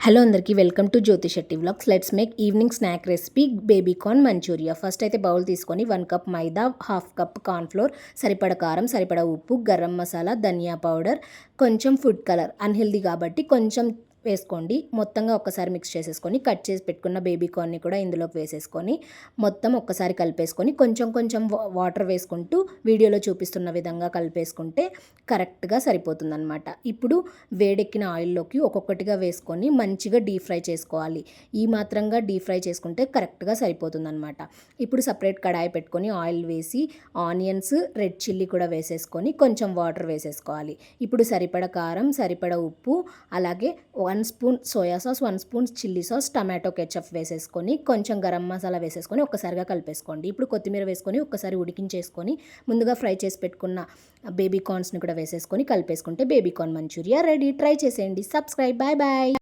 Hello అందరికీ welcome to Jyothi Shetty vlogs. Let's make evening snack recipe baby corn manchuria first అయితే bowl తీసుకొని one cup maida half cup cornflour సరిపడ కారం సరిపడ ఉప్పు గరం మసాలా ధనియా powder కొంచెం ఫుడ్ కలర్ అన్హెల్దీ కాబట్టి కొంచెం వేసుకోండి. మొత్తంగా ఒక్కసారి మిక్స్ చేసేసుకొని కట్ చేసి పెట్టుకున్న బేబీ కార్న్ని కూడా ఇందులోకి వేసేసుకొని మొత్తం ఒక్కసారి కలిపేసుకొని కొంచెం కొంచెం వాటర్ వేసుకుంటూ వీడియోలో చూపిస్తున్న విధంగా కలిపేసుకుంటే కరెక్ట్గా సరిపోతుందన్నమాట. ఇప్పుడు వేడెక్కిన ఆయిల్లోకి ఒక్కొక్కటిగా వేసుకొని మంచిగా డీప్ ఫ్రై చేసుకోవాలి. ఈ మాత్రంగా డీప్ ఫ్రై చేసుకుంటే కరెక్ట్గా సరిపోతుందన్నమాట. ఇప్పుడు సపరేట్ కడాయి పెట్టుకొని ఆయిల్ వేసి ఆనియన్స్ రెడ్ చిల్లీ కూడా వేసేసుకొని కొంచెం వాటర్ వేసేసుకోవాలి. ఇప్పుడు సరిపడ కారం సరిపడ ఉప్పు అలాగే one spoon soya sauce one spoon chilli sauce tomato ketchup వేసేసుకొని కొంచెం గరం మసాలా వేసేసుకొని ఒక్కసారిగా కలిపేసుకోండి. ఇప్పుడు కొత్తిమీర వేసుకొని ఒక్కసారి ఉడికించేసుకొని ముందుగా ఫ్రై చేసి పెట్టుకున్న బేబీ కార్న్స్ని కూడా వేసేసుకొని కలిపేసుకుంటే baby corn manchuria ready. Try చేసేయండి. సబ్స్క్రైబ్. Bye bye.